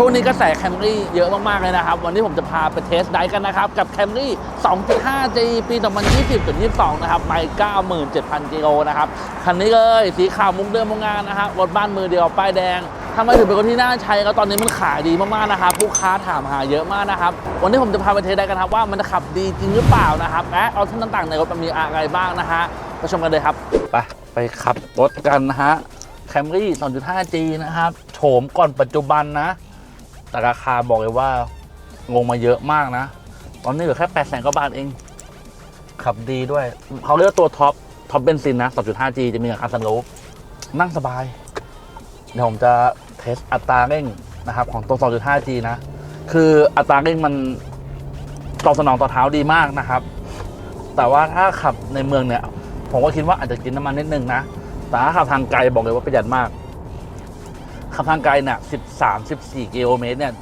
ช่วงนี้กระแสแคมรี่เยอะมาก ๆ เลยนะครับ วันนี้ผมจะพาไปเทสไดกันนะครับ กับแคมรี่ 2.5G ปี 2020-22 นะครับไป97,000 กิโลนะครับ คันนี้เลย สีขาวมุกเดิมโรงงานนะครับรถบ้านมือเดียวป้ายแดงทำไมถึงเป็นคนที่น่าใช้ก็ตอนนี้มันขายดีมากๆนะครับลูกค้าถามหาเยอะมากนะครับ วันนี้ผมจะพาไปเทสไดกันครับว่ามันจะขับดีจริงหรือเปล่านะครับและออปชั่นต่างๆในรถมันมีอะไรบ้างนะฮะไปชมกันเลยครับ ไปไปขับรถกันนะฮะแคมรี่ 2.5G นะครับโฉมก่อนปัจจุบันนะ แต่ราคาบอกเลยว่าลงมาเยอะมากนะ ตอนนี้เหลือแค่8 0 0 0 0กว่าบาทเอง ขับดีด้วย เขาเรียกว่าตัวท็อป ท็อปเบนซินนะ 2.5G จะมีกับคาร์ซันรูฟนั่งสบาย เดี๋ยวผมจะเทสอัตราเร่งนะครับ ของตัว 2.5G นะ คืออัตราเร่งมันตอบสนองต่อเท้าดีมากนะครับ แต่ว่าถ้าขับในเมืองเนี่ย ผมก็คิดว่าอาจจะกินน้ำมันนิดนึงนะ แต่ถ้าขับทางไกลบอกเลยว่าประหยัดมาก ขับทางไกลเนี่ย13 14กิโลเมตรเนี่ย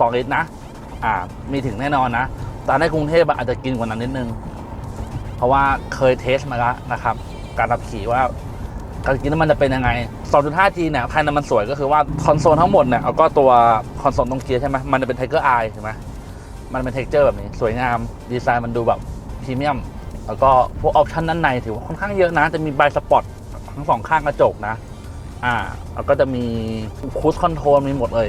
ต่อลิตรนะ อ่า มีถึงแน่นอนนะ แต่ในกรุงเทพอาจจะกินกว่านั้นนิดนึง เพราะว่าเคยเทสมาแล้วนะครับ การขับขี่ว่าการกินน้ำมันจะเป็นยังไง 2.5G เนี่ยภายในมันสวยก็คือว่าคอนโซลทั้งหมดเนี่ยแล้วก็ตัวคอนโซลตรงเกียร์ใช่ไหมมันจะเป็นไทเกอร์ไอใช่ไหมมันเป็นเท็กเจอร์แบบนี้ สวยงาม ดีไซน์มันดูแบบพรีเมียม แล้วก็พวกออปชันด้านในถือว่าค่อนข้างเยอะนะ จะมีไบสปอร์ตทั้งสองข้างกระจกนะ อ่าแล้วก็จะมีคูสคอนโทรลมีหมดเลย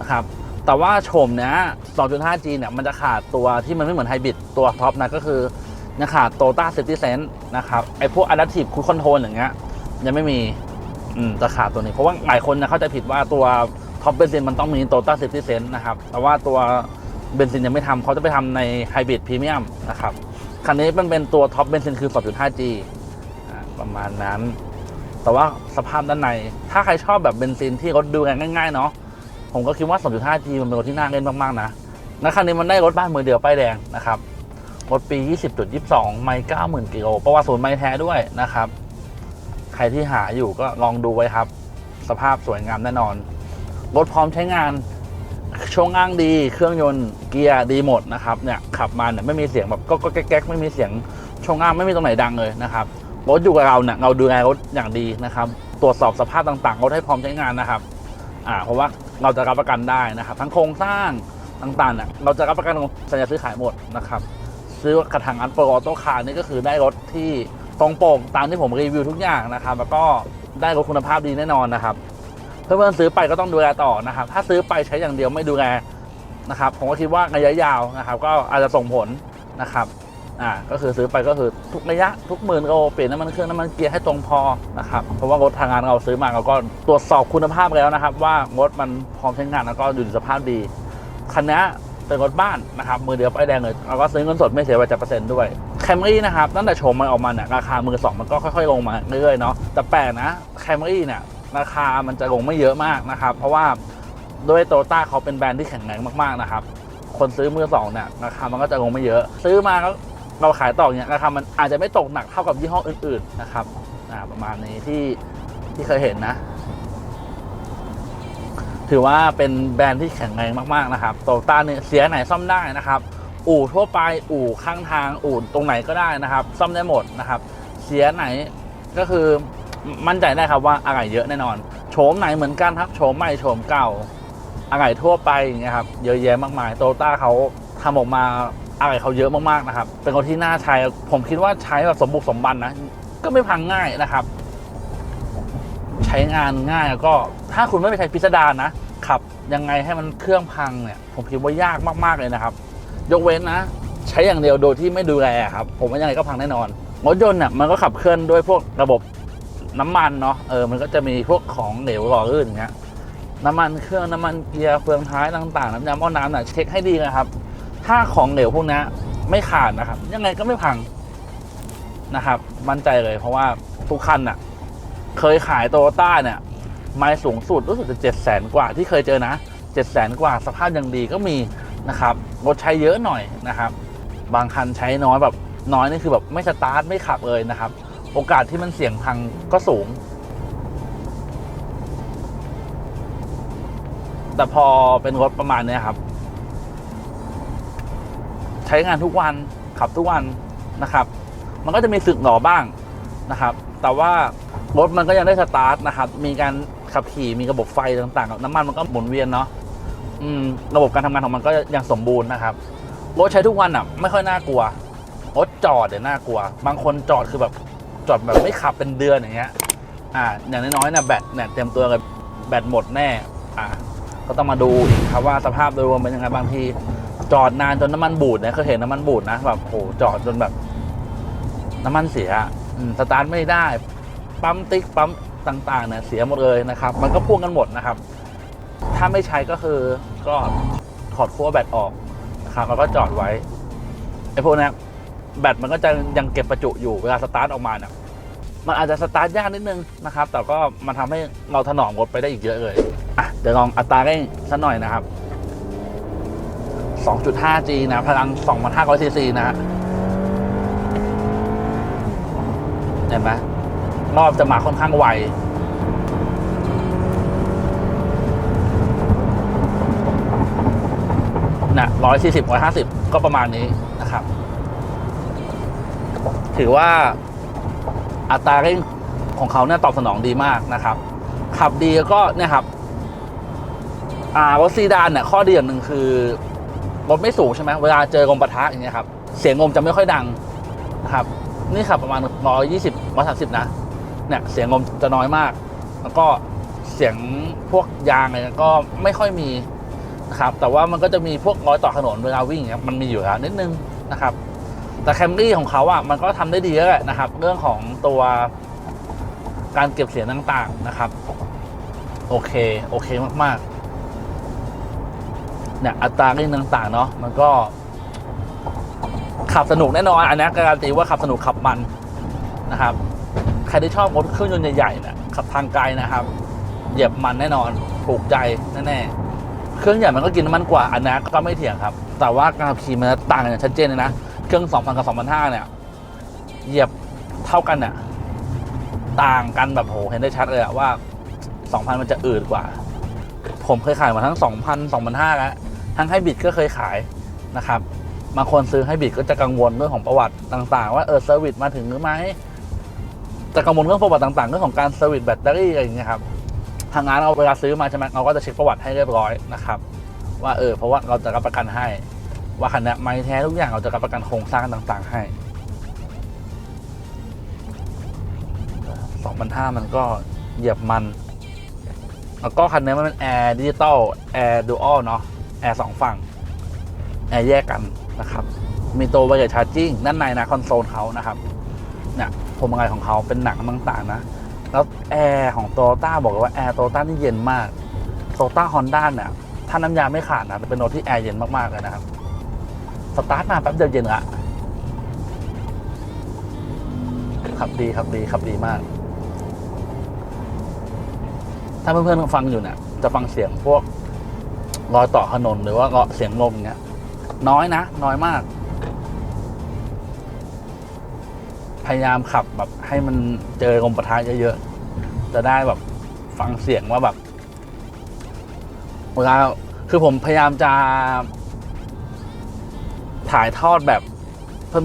นะครับแต่ว่าโฉมเนี้ย 2.5G เนี่ยมันจะขาดตัวที่มันไม่เหมือนไฮบริดตัวท็อปนะก็คือจะขาดโตต้าเซ t ตี้เซนนะครับไอพวก Adaptive Cruise Control อย่างเงี้ยยังไม่มีอืมจะขาดตัวนี้ เพราะว่าหลายคนนะเข้าใจผิดว่าตัวท็อปเบนซินมันต้องมีโตต้าเซ t ตี้เซนนะครับแต่ว่าตัวเบนซินยังไม่ทำเขาจะไปทำในไฮบริดพรีเมียมนะครับคันนี้มันเป็นตัวท็อปเบนซินคือ 2.5G ประมาณนั้น แต่ว่าสภาพด้านใน ถ้าใครชอบแบบเบนซินที่รถดูกันง่ายๆเนาะผมก็คิดว่า 2.5G มันเป็นรถที่น่าเล่นมากๆนะและคันนี้มันได้รถบ้านมือเดียวป้ายแดงนะครับรถปี 20.22 ไม่90,000กิโลประวัติศูนย์ไม่แท้ด้วยนะครับ ใครที่หาอยู่ก็ลองดูไว้ครับ สภาพสวยงามแน่นอน รถพร้อมใช้งาน ช่วงล่างดี เครื่องยนต์เกียร์ดีหมดนะครับ เนี่ยขับมาเนี่ยไม่มีเสียงแบบก็แก๊กไม่มีเสียงช่วงล่างไม่มีตรงไหนดังเลยนะครับ รถอยู่กับเราเนี่ยเราดูแลรถอย่างดีนะครับ ตรวจสอบสภาพต่างๆรถให้พร้อมใช้งานนะครับอ่าเพราะว่าเราจะรับประกันได้นะครับ ทั้งโครงสร้างต่างๆเนี่ยเราจะรับประกันสัญญาซื้อขายหมดนะครับซื้อกระถางอันโปรออโต้คาร์นี่ก็คือได้รถที่ตรงปกตามที่ผมรีวิวทุกอย่างนะครับ แล้วก็ได้รถคุณภาพดีแน่นอนนะครับเพื่อนๆซื้อไปก็ต้องดูแลต่อนะครับ ถ้าซื้อไปใช้อย่างเดียวไม่ดูแลนะครับผมก็คิดว่าระยะยาวนะครับ ก็อาจจะส่งผลนะครับ อ่าก็คือซื้อไปก็คือทุกระยะทุกหมื่นโลเปลี่ยนน้ำมันเครื่องน้ำมันเกียร์ให้ตรงพอนะครับเพราะว่ารถทางงานเราซื้อมาเราก็ตรวจสอบคุณภาพแล้วนะครับ ว่ารถมันพร้อมใช้งานแล้วก็อยู่ในสภาพดีคันนี้เป็นรถบ้านนะครับมือเดียวป้ายแดงเลยแล้วก็ซื้อเงินสดไม่เสียไว้จัเปอร์เซ็นต์ด้วยแคมรี่นะครับตั้งแต่โฉมมันออกมาเนี่ยราคามือสองมันก็ค่อยๆลงมาเรื่อยๆเนาะแต่แปลกนะแคมรี่เนี่ยราคามันจะลงไม่เยอะมากนะครับ เพราะว่าด้วยโตต้าเขาเป็นแบรนด์ที่แข็งแรงมากๆนะครับ คนซื้อมือสองเนี่ยราคามันก็จะลงไม่เยอะ ซื้อมาแล้ว เราขายต่อเนี่ยราคามันอาจจะไม่ตกหนักเท่ากับยี่ห้ออื่นๆนะครับประมาณนี้ที่ที่เคยเห็นนะ ถือว่าเป็นแบรนด์ที่แข็งแรงมากๆนะครับโตต้าเนี่ยเสียไหนซ่อมได้นะครับ อู่ทั่วไปอู่ข้างทางอู่ตรงไหนก็ได้นะครับ ซ่อมได้หมดนะครับ เสียไหนก็คือมั่นใจได้ครับว่าอะไรเยอะแน่นอนโฉมไหนเหมือนกันครับโฉมใหม่โฉมเก่าอะไรทั่วไปอย่างเงี้ยครับเยอะแยะมากมายโตต้าเขาทำออกมา อะไรเขาเยอะมากๆนะครับ เป็นคนที่น่าใช้ ผมคิดว่าใช้แบบสมบุกสมบันนะ ก็ไม่พังง่ายนะครับ ใช้งานง่ายแล้วก็ถ้าคุณไม่ไปใช้พิสดารนะขับยังไงให้มันเครื่องพังเนี่ย ผมคิดว่ายากมากๆเลยนะครับ ยกเว้นนะ ใช้อย่างเดียวโดยที่ไม่ดูแลครับ ผมว่ายังไงก็พังแน่นอนรถยนต์เนี่ยมันก็ขับเคลื่อนด้วยพวกระบบน้ำมันเนาะเออมันก็จะมีพวกของเหลวหล่อลื่นเงี้ยน้ำมันเครื่องน้ำมันเกียร์เฟืองท้ายต่างๆ น้ำยาหม้อน้ำน่ะเช็คให้ดีนะครับ ถ้าของเหลวพวกนี้ไม่ขาดนะครับ ยังไงก็ไม่พังนะครับ มั่นใจเลยเพราะว่าทุกคันน่ะ เคยขายโตโยต้าเนี่ย ไม้สูงสุดรู้สึกจะเจ็ดแสนกว่าที่เคยเจอนะเจ็ดแสนกว่าสภาพยังดีก็มีนะครับรถใช้เยอะหน่อยนะครับ บางคันใช้น้อยแบบน้อยนี่คือแบบไม่สตาร์ทไม่ขับเลยนะครับ โอกาสที่มันเสี่ยงพังก็สูง แต่พอเป็นรถประมาณนี้ครับ ใช้งานทุกวันขับทุกวันนะครับ มันก็จะมีสึกหนอบ้างนะครับ แต่ว่ารถมันก็ยังได้สตาร์ทนะครับ มีการขับขี่มีระบบไฟต่างๆน้ำมันมันก็หมุนเวียนเนาะระบบการทำงานของมันก็ยังสมบูรณ์นะครับรถใช้ทุกวันอะ ไม่ค่อยน่ากลัวรถจอดเนี่ยน่ากลัว บางคนจอดคือแบบจอดแบบไม่ขับเป็นเดือนอย่างเงี้ย อ่า อย่างน้อยๆเนี่ยแบตเนี่ยเตรียมตัวเลยแบตหมดแน่ อ่า ก็ต้องมาดูอีกครับว่าสภาพโดยรวมเป็นยังไงบางที จอดนานจนน้ำมันบูดเนี่ยเคยเห็นน้ำมันบูดนะแบบโหจอดจนแบบ น้ำมันเสียอืมสตาร์ทไม่ได้ ปั๊มติ๊กปั๊มต่างๆเนี่ยเสียหมดเลยนะครับ มันก็พ่วงกันหมดนะครับ ถ้าไม่ใช้ก็คือก็ถอดขั้วแบตออกนะครับแล้วก็จอดไว้ไอ้พวกเนี้ยแบตมันก็จะยังเก็บประจุอยู่เวลาสตาร์ทออกมาเนี่ยมันอาจจะสตาร์ทยากนิดนึงนะครับ แต่ก็มันทำให้เราถนอมรถไปได้อีกเยอะเลยอะเดี๋ยวลองอัตราเร่งสักหน่อยนะครับ 2.5G นะ พลัง 2,500ซีซีนะ เห็นไหมรอบจะมาค่อนข้างไวนะร้อยสี่สิบร้อยห้าสิบก็ประมาณนี้นะครับ ถือว่าอัตราเร่งของเขาเนี่ยตอบสนองดีมากนะครับ ขับดีแล้วก็เนี่ยครับ อ่ารถซีดานเนี่ยข้อดีอย่างหนึ่งคือ รถไม่สูงใช่ไหมเวลาเจอลมปะทะอย่างเงี้ยครับเสียงลมจะไม่ค่อยดังนะครับ นี่ขับประมาณร้อยยี่สิบร้อยสามสิบนะเนี่ยเสียงลมจะน้อยมาก แล้วก็เสียงพวกยางอะไรก็ไม่ค่อยมีนะครับแต่ว่ามันก็จะมีพวกรอยต่อถนนเวลาวิ่งเนี่ยมันมีอยู่แล้วนิดนึงนะครับ แต่แคมรี่ของเขาอะมันก็ทำได้ดีแล้วแหละนะครับ เรื่องของตัวการเก็บเสียงต่างๆนะครับ โอเค โอเคมากๆ เนี่ยอัตราเร่งต่างๆเนาะมันก็ ขับสนุกแน่นอนอันนี้การันตีว่าขับสนุกขับมันนะครับ ใครที่ชอบรถเครื่องยนต์ใหญ่ๆเนี่ยขับทางไกลนะครับ เหยียบมันแน่นอนถูกใจแน่ๆเครื่องใหญ่มันก็กินน้ำมันกว่าอันนี้ก็ไม่เถียงครับ แต่ว่าการขับขี่มันต่างกันชัดเจนเลยนะเครื่อง2,000กับ2,500เนี่ยเหยียบเท่ากันเนี่ยต่างกันแบบโหเห็นได้ชัดเลยอะว่า 2,000 มันจะอืดกว่า ผมเคยขายมาทั้ง 2,000 2,500แล้ว ทั้งให้บิดก็เคยขายนะครับบางคนซื้อให้บิดก็จะกังวลเรื่องของประวัติต่างๆ ว่าเออเซอร์วิสมาถึงหรือไม่จะกังวลเรื่องประวัติต่างๆเรื่องของการเซอร์วิสแบตเตอรี่อะไรอย่างเงี้ยครับทางงานเราเวลาซื้อมาใช่ไหมเราก็จะเช็คประวัติให้เรียบร้อยนะครับ ว่าเออเพราะว่าเราจะรับประกันให้ ว่าคันนี้ไม่แท้ทุกอย่างเราจะรับประกันโครงสร้างต่างๆ ให้สองพันห้ามันก็เหยียบมัน แล้วก็คันนี้มันเป็นแอร์ดิจิตอลแอร์ดูอัลเนาะ แอร์สองฝั่งแอร์แยกกันนะครับ มีตัวไวเลสชาร์จิ่งด้านในนะคอนโซลเขานะครับเนี่ยพวงมาลัยของเขาเป็นหนังต่างๆนะ แล้วแอร์ของโตโยต้าบอกเลยว่าแอร์โตโยต้านี่เย็นมากโตโยต้าฮอนด้าเนี่ยถ้าน้ำยาไม่ขาดนะเป็นรถที่แอร์เย็นมากๆเลยนะครับสตาร์ทมาแป๊บเดียวเย็นละขับดีขับดีขับดีมาก ถ้าเพื่อนๆฟังอยู่เนี่ยจะฟังเสียงพวก รอยต่อถนนหรือว่าเสียงลมอย่างเงี้ย น้อยนะ น้อยมาก พยายามขับแบบให้มันเจอลมปะทะเยอะๆ จะได้แบบฟังเสียงว่าแบบเวลาคือผมพยายามจะถ่ายทอดแบบ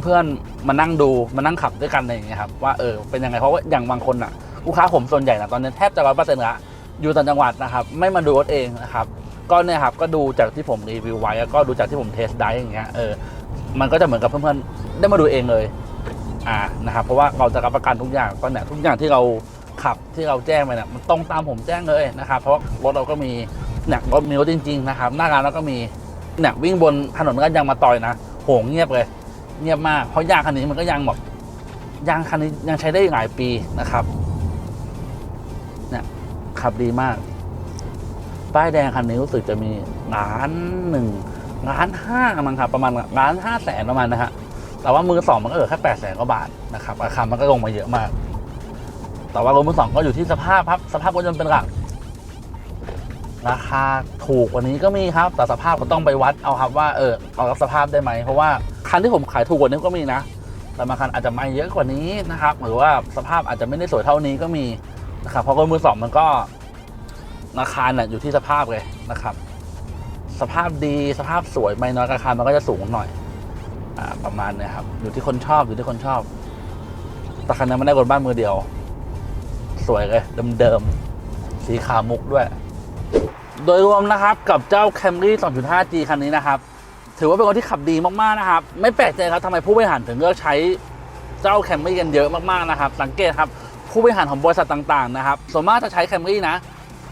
เพื่อนๆมานั่งดูมานั่งขับด้วยกันอะไรอย่างเงี้ยครับว่าเออเป็นยังไงเพราะว่าอย่างบางคนอะลูกค้าผมส่วนใหญ่นะตอนนี้แทบจะร้อยเปอร์เซ็นต์ละอยู่ต่างจังหวัดนะครับ ไม่มาดูรถเองนะครับ ก็เนี่ยครับก็ดูจากที่ผมรีวิวไว้แล้วก็ดูจากที่ผมเทสได้อย่างเงี้ยเออมันก็จะเหมือนกับเพื่อนๆได้มาดูเองเลยอ่านะครับเพราะว่าเราจะรับประกันทุกอย่างก็เนี่ยทุกอย่างที่เราขับที่เราแจ้งไปเนี่ยมันตรงตามผมแจ้งเลยนะครับ เพราะรถเราก็มีเนี่ยรถมีรถจริงๆนะครับหน้างานเราก็มีเนี่ยวิ่งบนถนนก็ยังมาต่อยนะโหงเงียบเลย เงียบมากเพราะยางคันนี้มันก็ยังแบบยางคันนี้ยังใช้ได้อีกหลายปีนะครับเนี่ยขับดีมาก ป้ายแดงคันนี้รู้สึกจะมีล้านหนึ่งล้านห้ามั้งครับประมาณล้านห้าแสนประมาณนะฮะแต่ว่ามือสองมันก็เหลือแค่แปดแสนกว่าบาทนะครับราคามันก็ลงมาเยอะมาก แต่ว่ารถมือสองก็อยู่ที่สภาพครับสภาพรถยนต์เป็นหลักราคาถูกกว่านี้ก็มีครับ แต่สภาพก็ต้องไปวัดเอาครับว่าเออเอากับสภาพได้ไหมเพราะว่าคันที่ผมขายถูกกว่านี้ก็มีนะแต่บางคันอาจจะไม่เยอะกว่านี้นะครับ หรือว่าสภาพอาจจะไม่ได้สวยเท่านี้ก็มีนะครับเพราะรถมือสองมันก็ ราคาเนี่ยอยู่ที่สภาพเลยนะครับ สภาพดีสภาพสวยไม่น้อยราคามันก็จะสูงหน่อย อ่าประมาณนี้ครับอยู่ที่คนชอบอยู่ที่คนชอบแต่คันนี้มันได้รถบ้านมือเดียว สวยเลยเดิมๆสีขาวมุกด้วย โดยรวมนะครับกับเจ้า Camry 2.5G คันนี้นะครับ ถือว่าเป็นรถที่ขับดีมากๆนะครับ ไม่แปลกใจครับทำไมผู้บริหารถึงเลือกใช้เจ้า Camry กันเยอะมากๆนะครับ สังเกตครับผู้บริหารของบริษัทต่างๆนะครับส่วนมากจะใช้ Camry นะ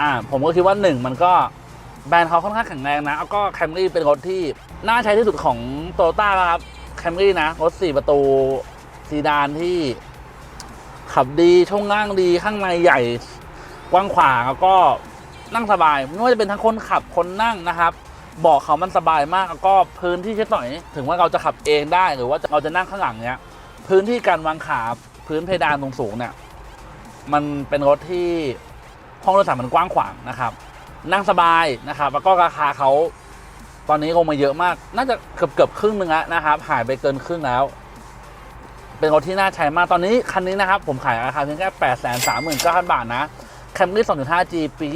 อ่าผมก็คิดว่าหนึ่งมันก็แบรนด์เขาค่อนข้างแข็งแรงนะแล้วก็ Camry เป็นรถที่น่าใช้ที่สุดของโตโยต้าครับ Camry นะรถ4ประตูซีดานที่ขับดีช่วงล่างดีข้างในใหญ่กว้างขวางแล้วก็นั่งสบายไม่ว่าจะเป็นทั้งคนขับคนนั่งนะครับเบาะเขามันสบายมากแล้วก็พื้นที่เช็ดหน่อย ถึงว่าเราจะขับเองได้หรือว่าเราจะนั่งข้างหลังเนี้ย พื้นที่การวางขาพื้นเพดานตรงสูงเนี่ย มันเป็นรถที่ ห้องโดยสารมันกว้างขวางนะครับ นั่งสบายนะครับ แล้วก็ราคาเขาตอนนี้ลงมาเยอะมาก น่าจะเกือบเกือบครึ่งหนึงแล้วนะครับ หายไปเกินครึ่งแล้ว เป็นรถที่น่าใช้มาก ตอนนี้คันนี้นะครับ ผมขายราคาเพียงแค่8 3 9 0 0 0บาทนะแคมรี่ 2.5G ปี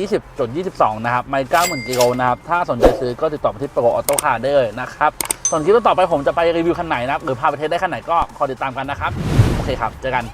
20.22 นะครับ ไม่90,000กิโลนะครับ ถ้าสนใจซื้อก็ติดต่อไปที่โปรออโต้คาร์ได้เลยนะครับ ส่วนคลิปต่อไปผมจะไปรีวิวคันไหนนะครับ หรือพาไปเทสได้คันไหนก็คอยติดตามกันนะครับ โอเคครับ เจอกัน